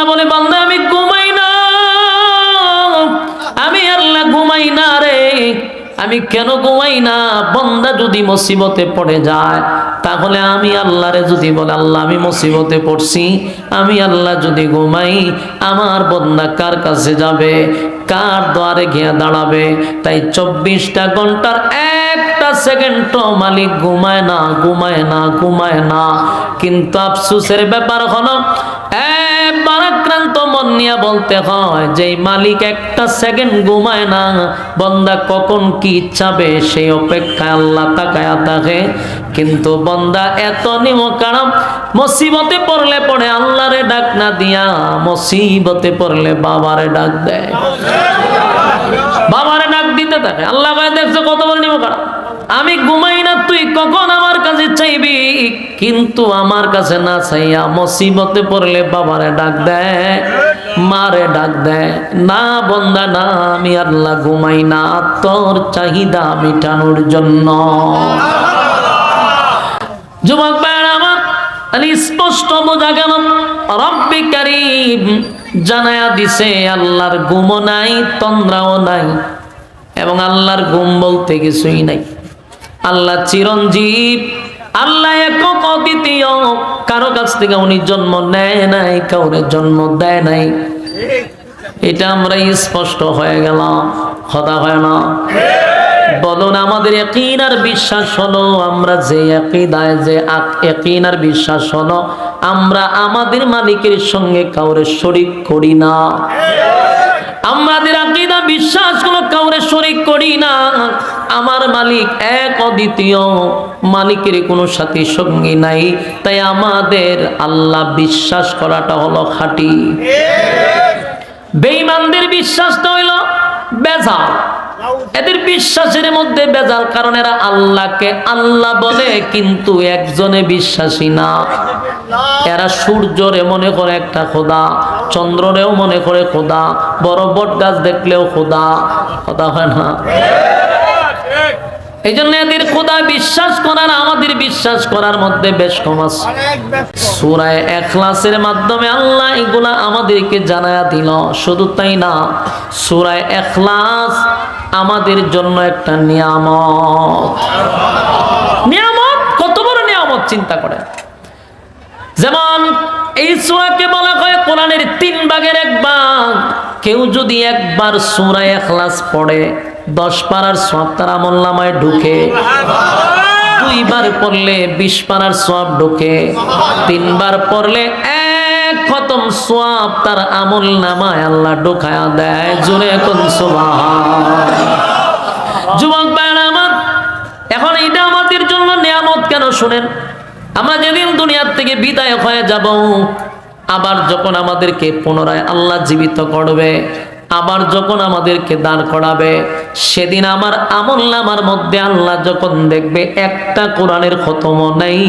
আল্লাহ বলে, বান্দা, আমি ঘুমাই না। আমি আল্লাহ ঘুমাই না রে। আমি কেন ঘুমাই না? বন্দা যদি মুসিবতে পড়ে যায়, তাহলে আমি আল্লাহরে যদি বলে, আল্লাহ, আমি মুসিবতে পড়ছি। আমি আল্লাহ যদি ঘুমাই, আমার বন্দা কার কাছে যাবে? কার দ্বারে গিয়ে দাঁড়াবে? তাই চব্বিশটা ঘণ্টার একটা সেকেন্ড মালিক ঘুমায় না ঘুমায় না ঘুমায় না। কিন্তু আফসুসের ব্যাপার হলো আক্রান্ত মন নিয়ে বলতে হয় যে মালিক একটা সেকেন্ড ঘুমায় না, বন্দা কখন কি ইচ্ছাবে সেই অপেক্ষায় আল্লাহ তাকায়া থাকে কিন্তু বন্দা এত নিমকারাম, মুসিবতে পড়লে পড়ে আল্লাহরে ডাক না দিয়া, মুসিবতে পড়লে বাবারে ডাক দেয়। বাবারে ডাক দিতে থাকে। আল্লাহ দেখছ কত বড় নিমকারাম? আমি ঘুমাই না, তুই কখন আমার কাছে চাইবি? কিন্তু আমার কাছে না চাইয়া মুসিবতে পড়লে বাবারে ডাক দেয়, মারে ডাক দেয়, না বন্দা, না, আমি আল্লাহ ঘুমাই না, তোর চাহিদা মিটানোর জন্য। যুবক ভাইয়ের আমার স্পষ্ট বোঝা গেল, রব্বি কারিম জানায়া দিছে, আল্লাহর ঘুমও নাই, তন্দ্রাও নাই, এবং আল্লাহর ঘুম বলতে কিছুই নাই। আল্লাহ চিরঞ্জীব, আল্লাহ একক অদ্বিতীয়। কারও কাছ থেকে উনি জন্ম নেয় নাই, কাউরে জন্ম দেয় নাই। এটা আমরা স্পষ্ট হয়ে গেলাম কথা হয় না। বলুন, আমাদের একইন আর বিশ্বাস হলো, আমরা যে একইদায় যে একইন আর বিশ্বাস হলো, আমরা আমাদের মালিকের সঙ্গে কাউরে শরিক করি না। আমাদের বিশ্বাসগুলো কাউরে শরিক করি না। আমার মালিক এক অদ্বিতীয়। মালিকের কোনো সাথী সঙ্গী নাই। তাই আমাদের আল্লাহ বিশ্বাস করাটা হলো খাঁটি। বেঈমানদের বিশ্বাসটা হইল বেজাল। এদের বিশ্বাসের মধ্যে বেজাল কারণ এরা আল্লাহকে আল্লাহ বলে, কিন্তু একজনে বিশ্বাসী না। এরা সূর্যরে মনে করে একটা খোদা। চন্দ্ররেও মনে করে খোদা, বড় বট গাছ দেখলেও খোদা। খোদা হয় না? এই জন্য এদের খোদা বিশ্বাস করার, আমাদের বিশ্বাস করার মধ্যে বেশ কম আছে। সুরায় এখলাসের মাধ্যমে আল্লাহ এগুলা আমাদেরকে জানায়া দিল। শুধু তাই না, সুরায় এখলাস আমাদের জন্য একটা নিয়ামত। নিয়ামত? কত বড় নিয়ামত, চিন্তা করে যেমন এই সুরাকে বলা হয় কোরআনের তিন ভাগের এক ভাগ। কেউ যদি একবার সুরা এখলাস পড়ে, দশ পাড়ার সব তার আমল নামায় ঢুকে। দুইবার পড়লে বিশ পাড়ার সব ঢুকে। তিনবার পড়লে এক খতম সোয়াব তার আমল নামায় আল্লাহ ঢুকায়া দেয়। জুড়ে এখন যুবক ভাইরা আমার, এখন এটা আমাদের জন্য নিয়ামত কেন শুনেন? আমরা যেদিন দুনিয়ার থেকে বিদায় হয়ে যাব, আবার যখন আমাদেরকে পুনরায় আল্লাহ জীবিত করবে, আবার যখন আমাদেরকে দাঁড় করাবে, সেদিন আমার আমল নামার মধ্যে আল্লাহ যখন দেখবে একটা কোরআনের খতম নেই,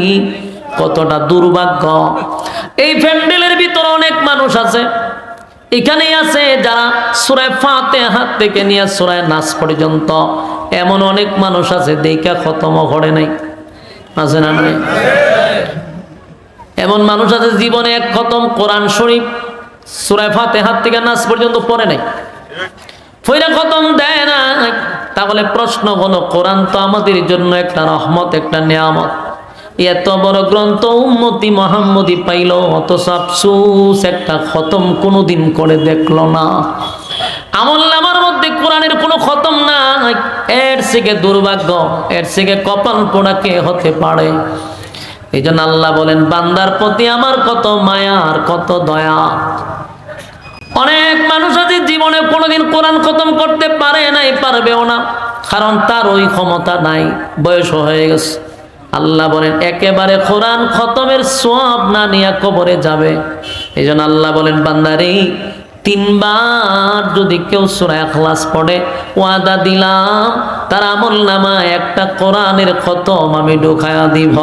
কতটা দুর্ভাগ্য। এই প্যান্ডেলের ভিতরে অনেক মানুষ আছে, এখানেই আছে যারা সুরায় ফাতে হাত থেকে নিয়ে সুরায় নাচ পর্যন্ত, এমন অনেক মানুষ আছে, দেখা খতম করে নাই। আছে না নাই? এমন মানুষ আছে জীবনে এক খতম কোরআন শরীফ সুরায় ফাতে হাত থেকে নাচ পর্যন্ত পড়ে নাই। ফইরা খতম দেয় না তাহলে প্রশ্ন হলো, কোরআন তো আমাদের জন্য একটা রহমত, একটা নিয়ামত। এত বড় গ্রন্থ উন্মতি মোহাম্মদি পাইল অত আফসুস, একটা খতম কোনোদিন করে দেখল না। আমল নামার মধ্যে কোরআনের কোনো খতম না এর থেকে দুর্ভাগ্য, এর থেকে কপাল পোড়া কে হতে পারে? এই জন্য আল্লাহ বলেন, বান্দার প্রতি আমার কত মায়া আর কত দয়া। অনেক মানুষ আছে জীবনে কোনোদিন কোরআন খতম করতে পারে নাই, পারবেও না, কারণ তার ওই ক্ষমতা নাই, বয়স হয়ে গেছে। আল্লাহ বলেন, একেবারে কোরআন খতমের সব না নিয়ে কবরে যাবে। এই আল্লাহ বলেন, বান্দারে তিনবার যদি কেউ সুরায় ক্লাস পড়ে, ওয়াদা দিলাম, তার আমল নামা একটা কোরআনের খতম আমি ঢোকায়া দিব।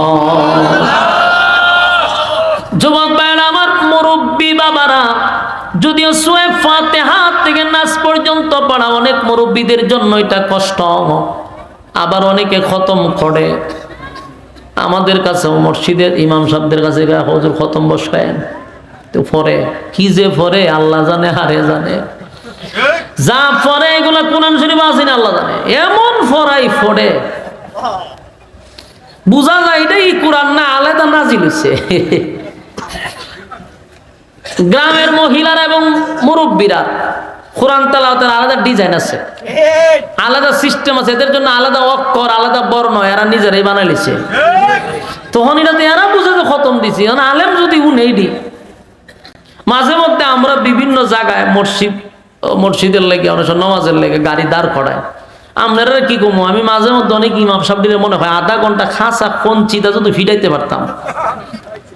যুবক ভাইয়েরা, আমার মুরব্বী বাবারা, যদিও সোয়ে ফাতে হাত থেকে নাচ পর্যন্ত পড়া অনেক মুরব্বীদের জন্য এটা কষ্ট, আবার অনেকে খতম করে। আমাদের কাছে মসজিদের ইমাম সাহেবদের কাছে হজুর খতম বসায়েন তো পরে কি যে পরে আল্লাহ জানে হারে জানে। যা পরে এগুলা কোরআন শরীফ আছে না আল্লাহ জানে। এমন ফরাই ফোড়ে বুঝা যায় এটাই কোরআন না আলাদা নাজিল হইছে। গ্রামের মহিলারা এবং মুরব্বীরা কোরআন তালাওয়াতের আলাদা ডিজাইন আছে। আলাদা সিস্টেম আছে এদের জন্য আলাদা অক্ষর আলাদা বর্ণ এরা নিজেরাই বানাইছে তখন এটাতে এরা বুঝে যে খতম দিছি। আলেম যদি উনেই দি মাঝে মধ্যে আমরা বিভিন্ন জায়গায় মসজিদ, মসজিদের লেগে, অনেক নামাজের লেগে গাড়ি দাঁড় করায়। আপনারা কি কমো? আমি মাঝে মধ্যে অনেক ইমাম সাহেবদের মনে হয় আধা ঘণ্টা খাসা কোন চিতা যদি ফিটাইতে পারতাম।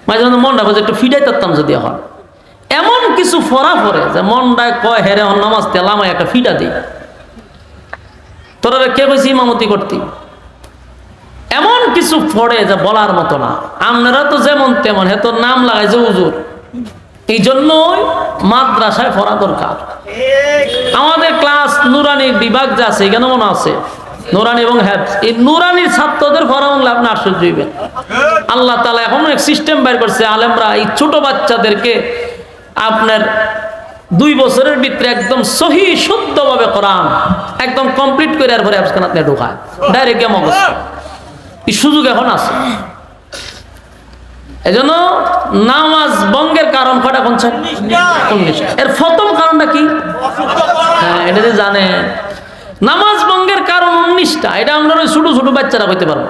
মাঝে মধ্যে মনটা হয় একটু ফিটাই পারতাম যদি এখন এমন কিছু ফরা ফরে যে মনটায় কয় হেরে হন নামাজ তেলামায় একটা ফিটা দিই তোরা কে কইছি ইমামতি করতি? এমন কিছু পড়ে যে বলার মতো না। আপনারা তো যেমন তেমন, হে তোর নাম লাগাই যে উজুর এই জন্যই মাদ্রাসায় পড়া দরকার। আমাদের ক্লাস নুরানির বিভাগ যা আছে কেন মনে আছে? নুরানি এবং হ্যাপস এই নুরানির ছাত্রদের ফরামলে আপনি আশ্চর্য আল্লাহ তালা এখন এক সিস্টেম বের করছে, আলেমরা এই ছোট বাচ্চাদেরকে আপনার দুই বছরের ভিতরে একদম সহি, শুদ্ধভাবে কোরআন একদম কমপ্লিট করে আর পরে নিয়ে ঢোকায়। ডাইরেক্ট গেম অবস্থা। এই সুযোগ এখন আছে। এজন্য নামাজ বঙ্গের কারণ কটা পঞ্চাশ এর প্রথম কারণটা কি? হ্যাঁ এটা যে জানে নামাজ বঙ্গের কারণ উনিশটা, এটা আমরা ছোট ছোট বাচ্চারা হইতে পারব।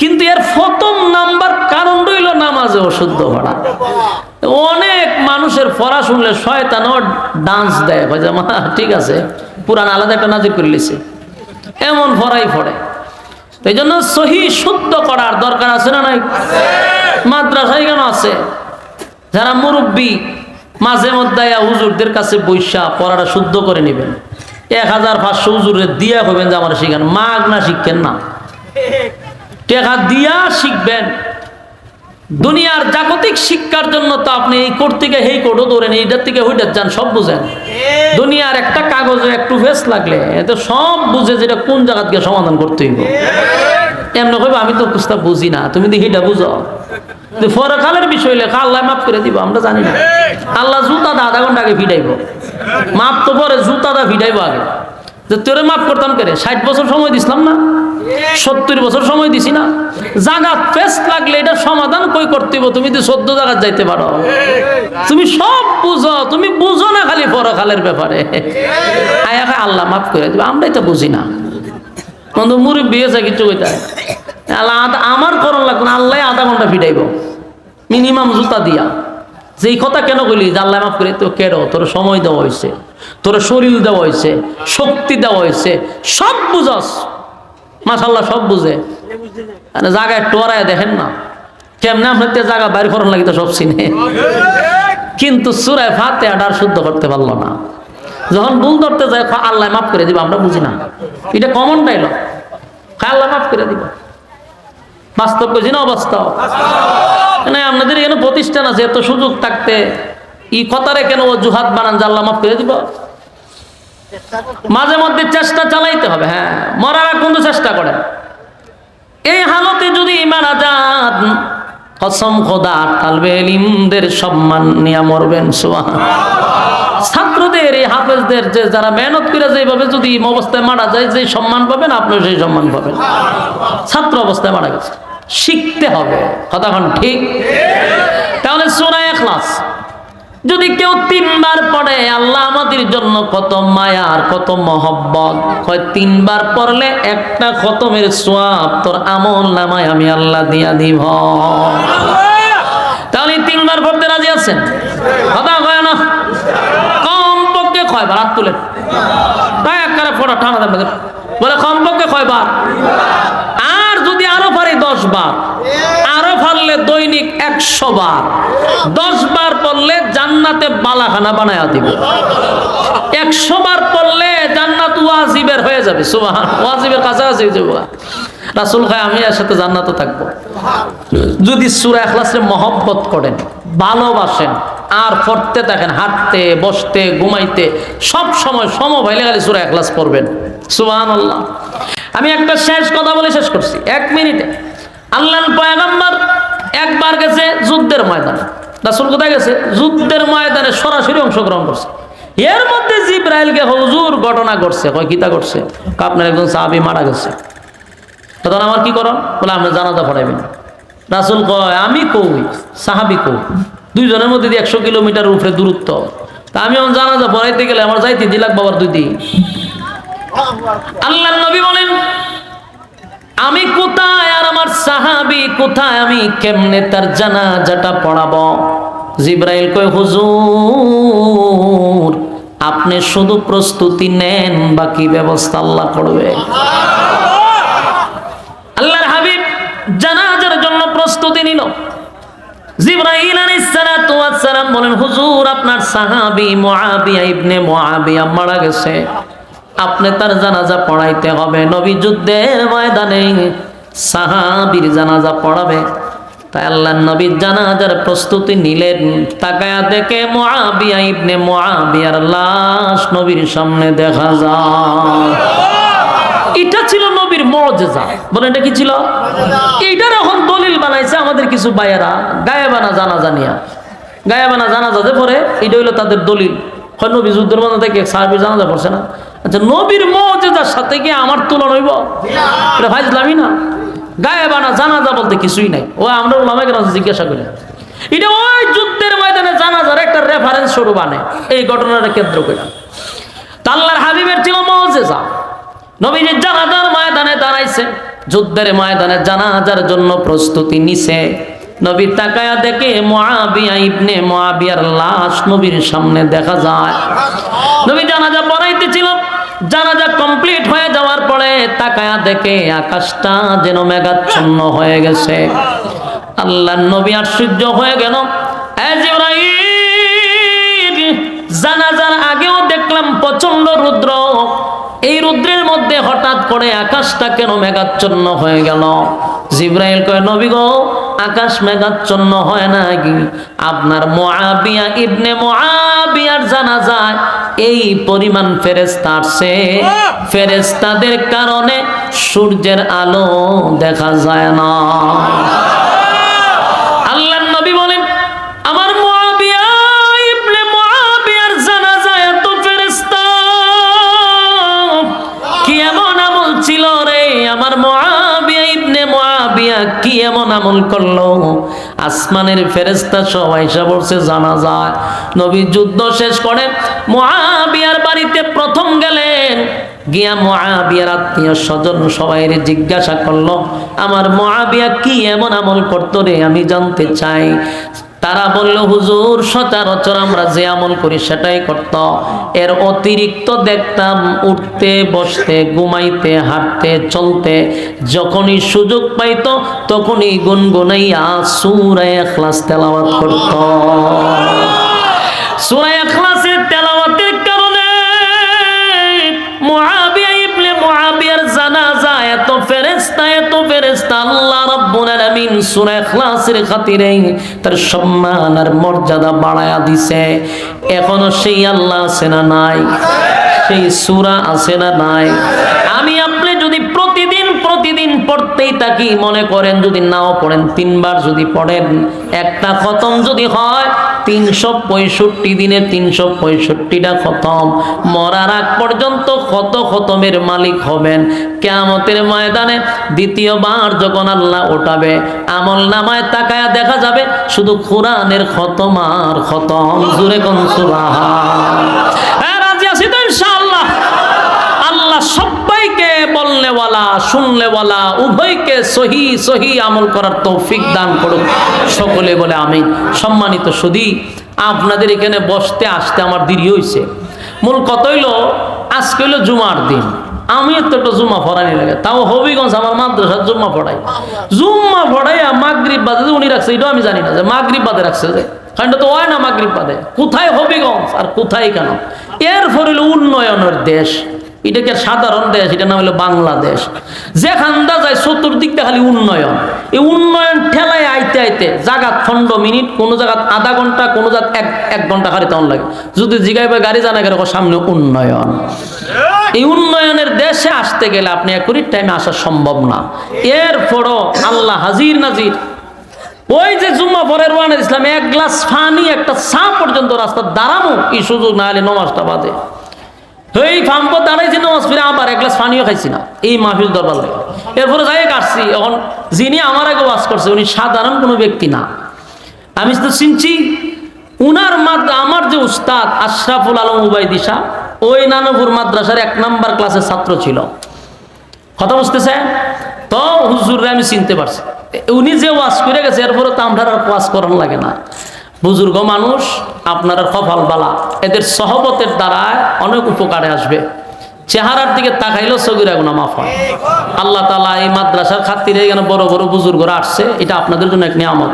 কিন্তু এর প্রথম নাম্বার কারণ রইল নামাজে অশুদ্ধ পড়া অনেক মানুষের পড়া শুনলে শয়তানও ডান্স দেয়। যে, মা, ঠিক আছে, পুরান আলাদা একটা নাজির করে লিছে। এমন ফরাই ফড়ে এই জন্য সহি শুদ্ধ করার দরকার আছে না নাই? মাদ্রাসায় কেন আছে? যারা মুরব্বী মাঝে মধ্যে হুজুরদের কাছে বৈশা পড়াটা শুদ্ধ করে নেবেন। এক হাজার পাঁচশো হুজুরে দিয়া হবেন যে আমার শিখেন। মাগ না শিখেন না। টেকা দিয়া শিখবেন। দুনিয়ার জাগতিক শিক্ষার জন্য তো আপনি এই কোর্ট থেকে এই কোর্টও ধরেন এইটার থেকে ওইটার যান, সব বুঝেন। দুনিয়ার একটা কাগজে একটু ফেস লাগলে এতে সব বুঝে যেটা কোন জায়গা সমাধান করতে হইব এমনি কইব আমি তো কুস্তা বুঝি না। তুমি দেখি এটা বুঝো। যে বিষয় লেখা, আল্লাহ মাফ করে দিব, আমরা জানি না। আল্লাহ জুতা দা আধা ঘণ্টা আগে ফিটাইব। মাপ তো পরে জুতা দা ফিটাইব আগে। যে তোরে মাফ করতাম কেন ষাট বছর সময় দিছিলাম না? সত্তর বছর সময় দিছি না? জাগা পেস্ট লাগলে এটা সমাধান কই করতে? তুমি তো চোদ্দ জায়গায় যাইতে পারো। তুমি সব বুঝো, তুমি বুঝো না খালি পরকালের ব্যাপারে। আয়া আল্লাহ মাফ করে দিবে। আমরাই তো বুঝি না। বন্ধু, মুরব্বী বিয়েছে কিছু আধা- আমার করণ লাগবে না, আল্লাহ আধা ঘণ্টা ফিটাইব। মিনিমাম জুতা দিয়া। যেই কথা কেন কইলি? যে আল্লাহ মাফ করে তো কেন তোর সময় দেওয়া হয়েছে তোর শরীর দেওয়া হয়েছে শক্তি দেওয়া হয়েছে সব বুঝস। মাশাল্লাহ সব বুঝে। আরে জায়গায় টোরায় দেখেন না। কেমনে আপনার জায়গা বাইর করার লাগে তো সব চিনে। কিন্তু সুরায় ফাতে আডার শুদ্ধ করতে পারল না। যখন ভুল ধরতে যায় আল্লাহ মাফ করে দিব, আমরা বুঝি না। এটা কমন ডাইলগ আল্লাহ মাফ করে দিব। বাস্তব বুঝি না অবাস্তব? মানে আপনাদের এখানে প্রতিষ্ঠান আছে, এত সুযোগ থাকতে। ই কথারে কেন অজুহাত বানান আল্লাহ মাফ করে দিব। মাঝে মধ্যে চেষ্টা চালাইতে হবে হ্যাঁ মরার পর্যন্ত চেষ্টা করেন। এই হালতে যদি মারা যান, কসম খোদা তালবে ইলিমদের সম্মান নিয়ে মরবেন সোয়া ছাত্রদের, এই হাফেজদের, যে যারা মেহনত করে যেভাবে যদি অবস্থায় মারা যায়, যে সম্মান পাবেন, আপনিও সেই সম্মান পাবেন। ছাত্র অবস্থায় মারা গেছে। শিখতে হবে। কথাক্ষণ ঠিক? তাহলে সোনায় এখলাস যদি কেউ তিনবার পড়ে, আল্লাহ আমাদের জন্য কত মায়া আর কত মহব্বত। হয় তিনবার পড়লে একটা খতমের সোয়াব তোর আমল নামায় আমি আল্লাহ দিয়া দিব। তাহলে তিনবার পড়তে রাজি আছেন? কথা কয় না? কম পক্ষে কয়বার? হাত তুলেন। তাই একবারে পড়া ঠান্ডা বলে কম পক্ষে কয়বার? বার আরও পারলে দৈনিক একশো বার দশ বার পড়লে জান্নাতে বালাখানা বানায়া দিব। একশো বার পড়লে জান্নাত ওয়াজিবের হয়ে যাবে সুবাহ ওয়াজিবের কাছাকাছি হয়ে যাব। রাসুল খায় আমি এর সাথে জান্নাতে থাকব। যদি সুরা এখলাসে মহব্বত করেন, ভালোবাসেন, আর পড়তে থাকেন, হাঁটতে, বসতে, ঘুমাইতে, সব সময় সম ভাইলে খালি সুরা এখলাস পড়বেন। আল্লাহ আমি একটা শেষ কথা বলে শেষ করছি। এক মিনিটে আল্লাহ পয়গাম্বার একবার গেছে যুদ্ধের ময়দানে। রাসুল কোথায় গেছে? যুদ্ধের ময়দানে সরাসরি অংশগ্রহণ করছে। এর মধ্যে জিব্রাইলকে হুজুর ঘটনা ঘটছে। কয় কিতা করছে আপনার একজন সাহাবি মারা গেছে। তখন আমার কি করো বলে, আপনি জানাজা পড়াইবেন। রাসুল কয়, আমি কই? সাহাবি কই? দুইজনের মধ্যে দিয়ে একশো কিলোমিটার উপরে দূরত্ব। তা আমি আমার জানাজা পড়াইতে গেলে আমার যাইতে দিলাক বাবার দুই দিন। আল্লাহ নবী বলেন আমি কোথায় আর আমার সাহাবি কোথায়? আমি কেমনে তার জানাজাটা পড়াবো? জিব্রাইল কয়, হুজুর, আপনি শুধু প্রস্তুতি নেন, বাকি ব্যবস্থা আল্লাহ করবে। আল্লাহর হাবিব জানাজার জন্য প্রস্তুতি নিল। জিব্রাইল আলাইহিস সালাতু ওয়াস সালাম বলেন, হুজুর, আপনার সাহাবী মুআবিয়া ইবনে মুআবিয়া মারা গেছে। আপনি তার জানাজা পড়াইতে হবে। নবী যুদ্ধের ময়দানে সাহাবীর জানাজা পড়াবে। তাই আল্লাহ নবীর জানাজার প্রস্তুতি নিলেন। তাকায়া দেখে মুআবিয়া ইবনে মুআবিয়ার লাশ নবীর সামনে দেখা যায়। এটা ছিল নবীর মজেজা। বলে এটা কি ছিল? এইটার এখন দলিল বানাইছে আমাদের কিছু বায়েরা গায়েবানা জানা জানিয়া গায়েবানা জানা যাতে পরে এটা হইল তাদের দলিল। হয় নবী যুদ্ধের মধ্যে থেকে সাহাবি জানাজা পড়ছে না? আচ্ছা নবীর মজেজার সাথে কি আমার তুলনা হইব? এটা ভাইজলামই না? গায়েবানা জানাজা বলতে কিছুই নাই। ও, আমরা ওলামাকে জিজ্ঞাসা করি। এটা ওই যুদ্ধের ময়দানে জানাজার একটা রেফারেন্স শুরু বানে। এই ঘটনাটা কেন্দ্র করে। তাল্লার হাবিবের ছিল মজেজা নবীজির জানাজার ময়দানে দাঁড়াইছে। যুদ্ধের ময়দানে জানাজার জন্য প্রস্তুতি নিছে। নবী তাকায়া দেখে মুআবিয়া ইবনে মুআবিয়ার লাশ নবীর সামনে দেখা যায়। নবী জানাজা পড়াইতেছিল। জানাজা কমপ্লিট হয়ে যাওয়ার পরে তাকায়া দেখে আকাশটা যেন মেঘাচ্ছন্ন হয়ে গেছে। আল্লাহ নবী আশ্চর্য হয়ে গেল। জানাজার আগেও দেখলাম প্রচণ্ড রুদ্র। এই রুদ্রের মধ্যে হঠাৎ করে আকাশটা কেন মেঘাচ্ছন্ন হয়ে গেল? জিব্রাইল কয়, নবী গো, আকাশ মেঘাচ্ছন্ন হয় না কি আপনার মুআবিয়া ইবনে মুআবিয়ার জানা যায় এই পরিমাণ ফেরেস্তা আসছে। ফেরেস্তাদের কারণে সূর্যের আলো দেখা যায় না। আমার মুআবিয়া ইবনে মুআবিয়া কি এমন আমল করল? আসমানের ফেরেস্তা সবাই সাবসে জানা যায়। নবী যুদ্ধ শেষ করে মহাবিয়ার বাড়িতে প্রথম গেলেন। গিয়া মুআবিয়ার আত্মীয় স্বজন সবাই জিজ্ঞাসা করল, আমার মুআবিয়া কি এমন আমল করতো রে? আমি জানতে চাই। তারা বলল, হুজুর, সচরাচর আমরা যে আমল করি সেটাই করত। এর অতিরিক্ত দেখতাম উঠতে, বসতে, ঘুমাইতে, হাঁটতে, চলতে, যখনই সুযোগ পাইতো, তখনই গুনগুনাইয়া সুরায় এখলাস তেলাওয়াত করত। সুরায় রাব্বুল আলামিন সূরা ইখলাসের তার সম্মান আর মর্যাদা বাড়ায়া দিছে। এখনও সেই আল্লাহ আছে না নাই? সেই সূরা আছে না নাই? আমি আপনি যদি প্রতিদিন প্রতিদিন পড়তেই থাকি, মনে করেন যদি নাও পড়েন, তিনবার যদি পড়েন, একটা খতম যদি হয় তিনশো পঁয়ষট্টি দিনের তিনশো পঁয়ষট্টিটা খতম। মরার আগ পর্যন্ত খতমের মালিক হবেন। কেয়ামতের ময়দানে দ্বিতীয়বার যখন আল্লাহ ওঠাবে আমল নামায় তাকায়া দেখা যাবে শুধু কোরআনের খতম আর খতম। জুড়ে কোন রাজি আছি তো ইনশাআল্লাহ আল্লাহ সবাইকে বললেওয়ালা শুনলেওয়ালা, উভয়কে সহি সহি আমল করার তৌফিক দান করুক। সকলে বলে আমি সম্মানিত সুদী আপনাদের এখানে বসতে, আসতে আমার দেরি হয়েছে মূল কত হইল, আজকে হইল জুমার দিন। আমি তো একটা জুম্মা পড়ানি লাগে। তাও হবিগঞ্জ আমার মাদ্রাসার জুম্মা পড়াই জুম্মা পড়াইয়া মাগরিব বাদে উনি রাখছে, এটাও আমি জানি না যে মাগরিব বাদে রাখছে যে। কারণ তো হয় না মাগরিব বাদে। কোথায় হবিগঞ্জ আর কোথায় কেন? এর হইল উন্নয়নের দেশ। এটাকে সাধারণ দেশ এটা নাম হলো বাংলাদেশ। যেখানটা যায় চতুর্দিকটা খালি উন্নয়ন। এই উন্নয়ন ঠেলায় আইতে আইতে জাগাত খন্ড মিনিট, কোনো জায়গাত আধা ঘণ্টা, কোনো জায়গাত এক এক ঘণ্টা খালি তখন লাগে। যদি জিগাইবে গাড়ি জানা গেলে সামনে উন্নয়ন। এই উন্নয়নের দেশে আসতে গেলে আপনি একুরি টাইমে আসা সম্ভব না। এরপরও আল্লাহ হাজির নাজির। ওই যে জুম্মা পরের ওয়ানের ইসলাম এক গ্লাস পানি, একটা চা পর্যন্ত রাস্তা দাঁড়ানো এই সুযোগ না হলে নমাজটা বাদে। এই দাঁড়াইছি ফিরে আবার এক গ্লাস পানিও খাইছি না। এই মাহফিল দরবার লাগে এরপরে যাই কাটছি, এখন যিনি আমার আগে ওয়াজ করছে, উনি সাধারণ কোনো ব্যক্তি না। আমি তো চিনছি, উনার মাদ আমার যে উস্তাদ আশরাফুল আলম উবাইদিশা ওই নানপুর মাদ্রাসার এক নাম্বার ক্লাসের ছাত্র ছিল। কথা বুঝতেছে? তো হুজুরে আমি চিনতে পারছি। উনি যে ওয়াজ করে গেছে এরপরে তো আমরা আর ওয়াজ করার লাগে না। বুজুর্গ মানুষ, আপনারা কপাল বালা। এদের সহবতের দ্বারা অনেক উপকারে আসবে। চেহারার দিকে তাকাইলেও সগিরা গুণা মাফ হয়। আল্লাহ তালা এই মাদ্রাসার খাতিরে এখানে বড় বড় বুজুর্গরা আসছে, এটা আপনাদের জন্য এক নিয়ামত।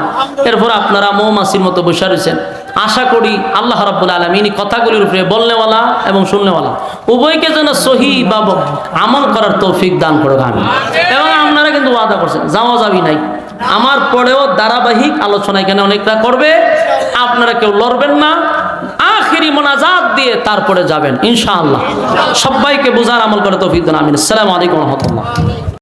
এরপর আপনারা মৌমাছির মতো বসে রয়েছেন। আশা করি আল্লাহ রাব্বুল আলমিন এই কথাগুলির উপরে বলনেওয়ালা এবং শুননেওয়ালা, উভয়কে যেন সহি বা আমল করার তৌফিক দান করে আমি এবং আপনারা কিন্তু ওয়াদা করছেন, যাওয়া যাবি নাই। আমার পরেও ধারাবাহিক আলোচনা এখানে অনেকটা করবে। আপনারা কেউ লড়বেন না। আখিরি মোনাজাত দিয়ে তারপরে যাবেন, ইনশাআল্লাহ। সবাইকে বোঝার আমল করে তো দান, আমিন। আসসালামু আলাইকুম রহমতুল্লাহ।